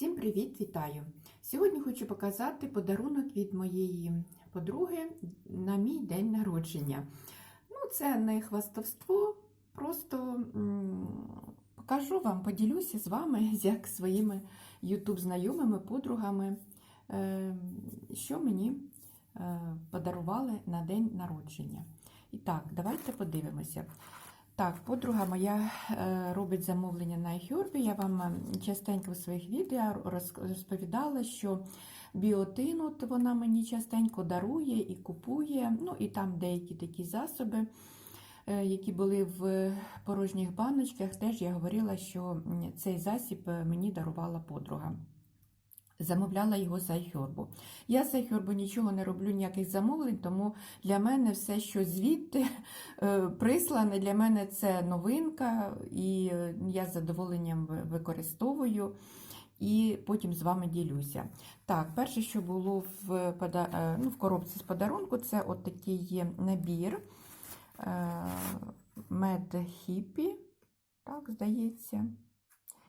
Всім привіт, вітаю! Сьогодні хочу показати подарунок від моєї подруги на мій день народження. Ну, це не хвастовство, просто покажу вам, поділюся з вами, як своїми ютуб-знайомими, подругами, е, що мені е, подарували на день народження. І так, давайте подивимося. Так, подруга моя е, робить замовлення на iHerb. Я вам е, частенько в своїх відео розповідала, що біотинут вона мені частенько дарує і купує. Ну і там деякі такі засоби, е, які були в порожніх баночках, теж я говорила, що цей засіб мені дарувала подруга. Замовляла його з iHerb. Я з iHerb нічого не роблю, ніяких замовлень, тому для мене все, що звідти е, прислане, для мене це новинка, і е, я з задоволенням використовую. І потім з вами ділюся. Так, перше, що було в, е, ну, в коробці з подарунку, це от такий набір Мед Хіппі. Так, здається.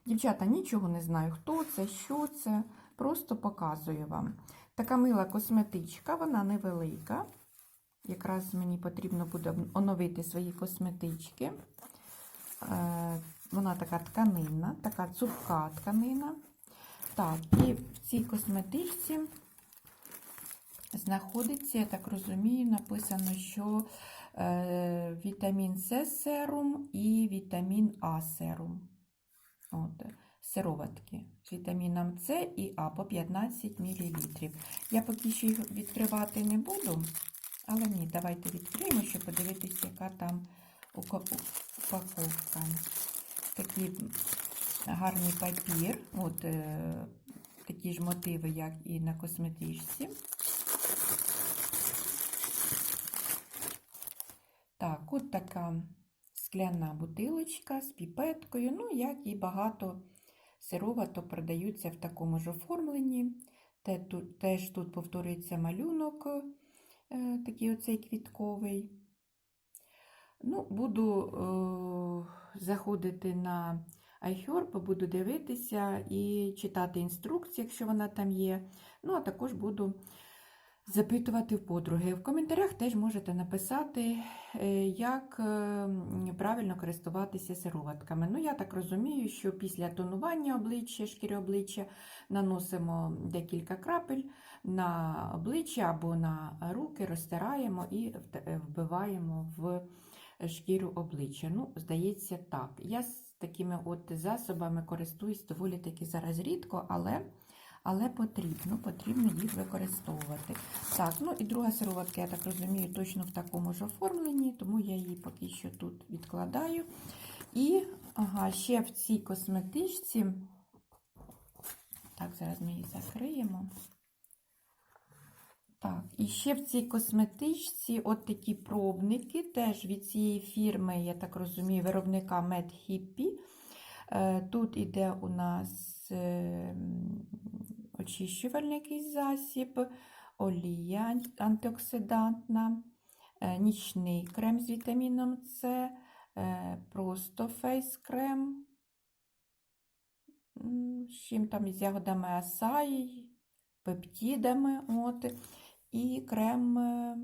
Дівчата, нічого не знаю, хто це, що це. Просто показую вам. Така мила косметичка, вона невелика. Якраз мені потрібно буде оновити свої косметички. Е, Вона така тканинна, така цупка тканина. Так, і в цій косметичці знаходиться, я так розумію, написано, що е, вітамін С серум і вітамін А серум. От, сироватки з вітаміном С і А по 15 мл. Я поки що їх відкривати не буду, але ні, давайте відкриємо, щоб подивитися, яка там упаковка. Такий гарний папір, от е, такі ж мотиви, як і на косметичці. Так, от така скляна бутилочка з піпеткою, ну, як і багато сироваток продаються в такому ж оформленні. Теж тут повторюється малюнок, е, такий оцей квітковий. Ну, буду е, заходити на iHerb, буду дивитися і читати інструкції, якщо вона там є. Ну, а також буду запитувати в подруги. В коментарях теж можете написати, е, як е, правильно користуватися сироватками. Ну, я так розумію, що після тонування обличчя, шкіри обличчя наносимо декілька крапель на обличчя або на руки, розтираємо і е, вбиваємо в шкіру обличчя. Ну, здається, так. Я з такими от засобами користуюсь доволі таки зараз рідко, але але потрібно, потрібно їх використовувати. Так, ну і друга сироватка, я так розумію, точно в такому ж оформленні, тому я її поки що тут відкладаю. І ага, ще в цій косметичці, так, зараз ми її закриємо. Так, і ще в цій косметичці от такі пробники, теж від цієї фірми, я так розумію, виробника Mad Hippie. Е, Тут іде у нас е, очищувальний якийсь засіб, олія антиоксидантна, е, нічний крем з вітаміном С, е, просто фейс-крем, з чим там з ягодами асаї, пептидами. От, і крем е,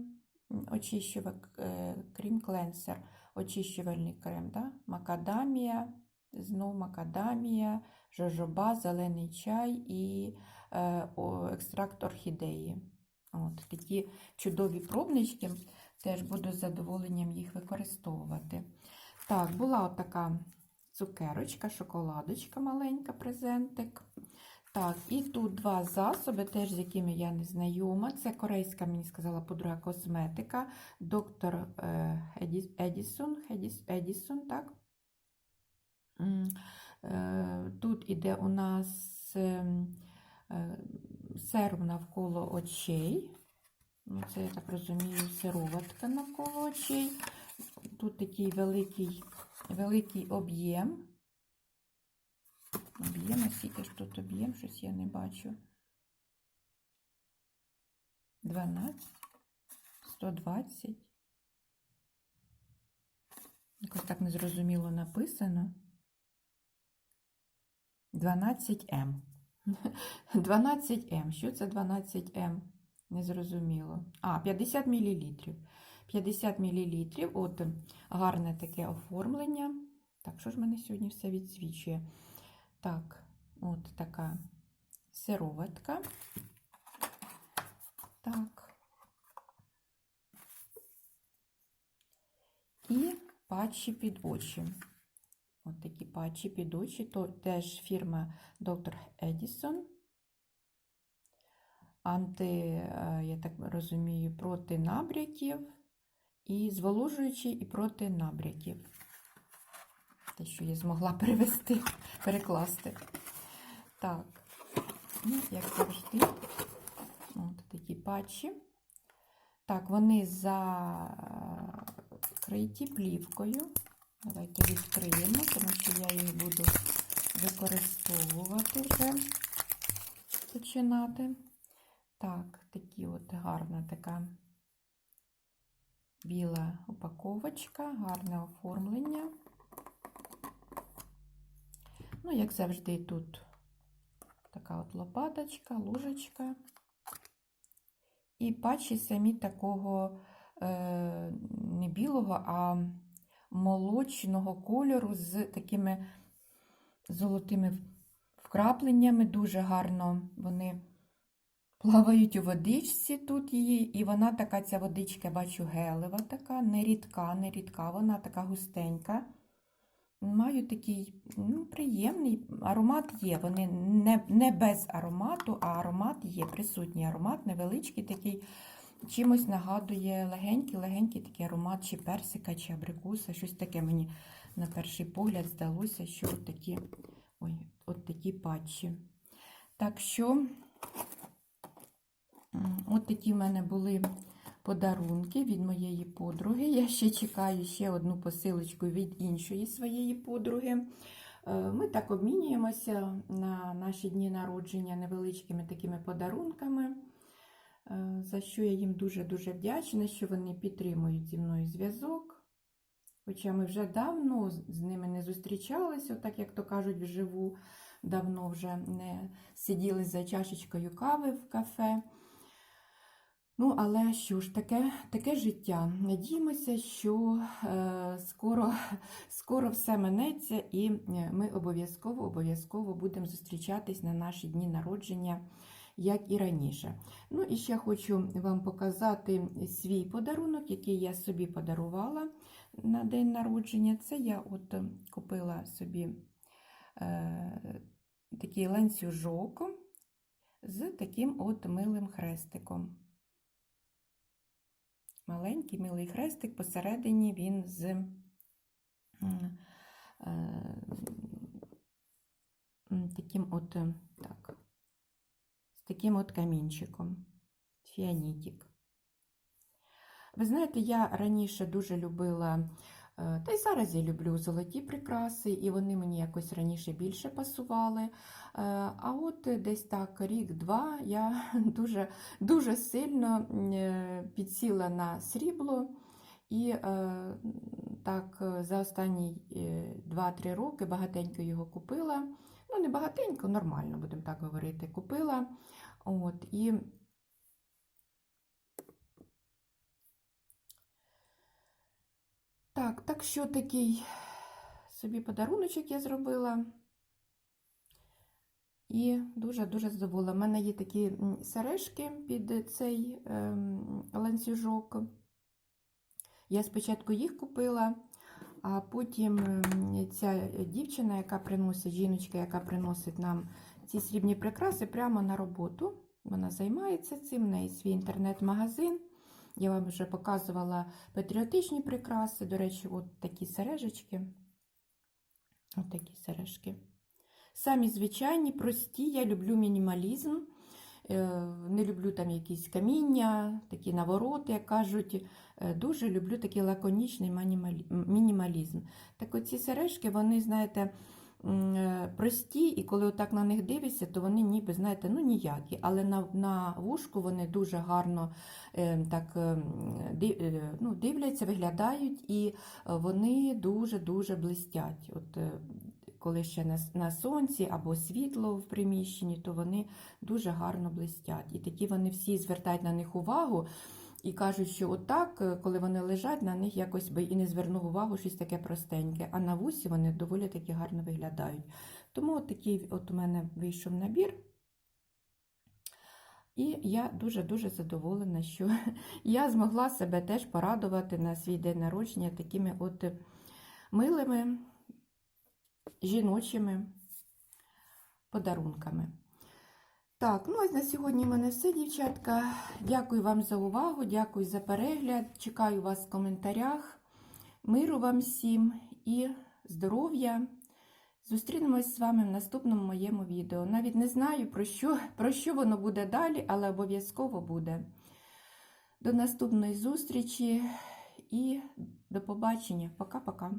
е, крем кленсер, очищувальний крем, да? макадамія, знов макадамія, жожоба, зелений чай і е, екстракт орхідеї. От, такі чудові пробнички, теж буду з задоволенням їх використовувати. Так, була така цукерочка, шоколадочка маленька, презентик. Так, і тут два засоби, теж з якими я не знайома. Це корейська, мені сказала подруга косметика, доктор е, Еді- Едісон, Едіс- Едісон, так? Е, Тут іде у нас ем, е, серум навколо очей. Ну, Це, я так розумію, сироватка навколо очей. Тут такий великий, великий об'єм. Об'єм, а скільки ж тут об'єм, щось я не бачу. 12, 120. Якось так незрозуміло написано. 12М. 12М. Що це 12М? Незрозуміло. А, 50 мл. 50 мл. От гарне таке оформлення. Так, що ж мене сьогодні все відсвічує? Так, от така сироватка. Так. І патчі під очі. От такі патчі під очі, то теж фірма Dr. Edison. Анти, е, я так розумію, проти набряків і зволожуючі і проти набряків. Те, що я змогла перевести, перекласти. Так, ну, як завжди, от такі патчі. Так, вони закриті плівкою. Давайте відкриємо, тому що я їх буду використовувати вже починати. Так, такі от гарна така біла упаковочка, гарне оформлення. Ну, як завжди, тут така от лопаточка, ложечка. І патчі самі такого е, не білого, а молочного кольору з такими золотими вкрапленнями. Дуже гарно вони плавають у водичці тут її, і вона така, ця водичка, бачу, гелева така, не рідка, не рідка, вона така густенька. Маю такий ну, приємний аромат є. Вони не не без аромату, а аромат є, присутній аромат, невеличкий такий, чимось нагадує легенький-легенький такий аромат чи персика, чи абрикуса. Щось таке мені на перший погляд здалося, що от такі, ой, от такі патчі. Так що, от такі в мене були подарунки від моєї подруги. Я ще чекаю ще одну посилочку від іншої своєї подруги. Е, Ми так обмінюємося на наші дні народження невеличкими такими подарунками, за що я їм дуже-дуже вдячна, що вони підтримують зі мною зв'язок. Хоча ми вже давно з ними не зустрічалися, так як то кажуть, вживу, давно вже не сиділи за чашечкою кави в кафе. Ну, але що ж, таке таке життя. Надіємося, що е, скоро скоро все минеться, і ми обов'язково обов'язково будемо зустрічатись на наші дні народження, як і раніше. Ну, і ще хочу вам показати свій подарунок, який я собі подарувала на день народження. Це я от купила собі е, такий ланцюжок з таким от милим хрестиком. Маленький милий хрестик, посередині він з е, таким от так, з таким от камінчиком, фіанітик. Ви знаєте, я раніше дуже любила, е, та й зараз я люблю золоті прикраси, і вони мені якось раніше більше пасували. Е, а от десь так рік-два я дуже дуже сильно е, підсіла на срібло. І так за останні 2-3 роки багатенько його купила. Ну, не багатенько, нормально, будемо так говорити, купила. От, і Так, так що такий собі подаруночок я зробила. І дуже-дуже задоволена. У мене є такі сережки під цей ем, ланцюжок. Я спочатку їх купила, а потім ця дівчина, яка приносить, жіночка, яка приносить нам ці срібні прикраси прямо на роботу. Вона займається цим, в неї свій інтернет-магазин. Я вам вже показувала патріотичні прикраси. До речі, от такі сережечки. От такі сережки. Самі звичайні, прості, я люблю мінімалізм. Е, не люблю там якісь каміння, такі навороти, як кажуть. Е, дуже люблю такий лаконічний мінімалізм. Так оці сережки, вони, знаєте, прості, і коли отак на них дивишся, то вони ніби, знаєте, ну ніякі, але на на вушку вони дуже гарно е, так е, ну, дивляться, виглядають, і вони дуже-дуже блистять. От, коли ще на, на сонці або світло в приміщенні, то вони дуже гарно блистять. І такі вони всі звертають на них увагу. І кажуть, що отак, е, коли вони лежать, на них якось би і не звернув увагу щось таке простеньке. А на вусі вони доволі таки гарно виглядають. Тому от такий от у мене вийшов набір. І я дуже-дуже задоволена, що я змогла себе теж порадувати на свій день народження такими от милими жіночими подарунками. Так, ну ось на сьогодні в мене все, дівчатка. Дякую вам за увагу, дякую за перегляд. Чекаю вас в коментарях. Миру вам всім і здоров'я. Зустрінемось з вами в наступному моєму відео. Навіть не знаю, про що, про що воно буде далі, але обов'язково буде. До наступної зустрічі і до побачення. Пока-пока.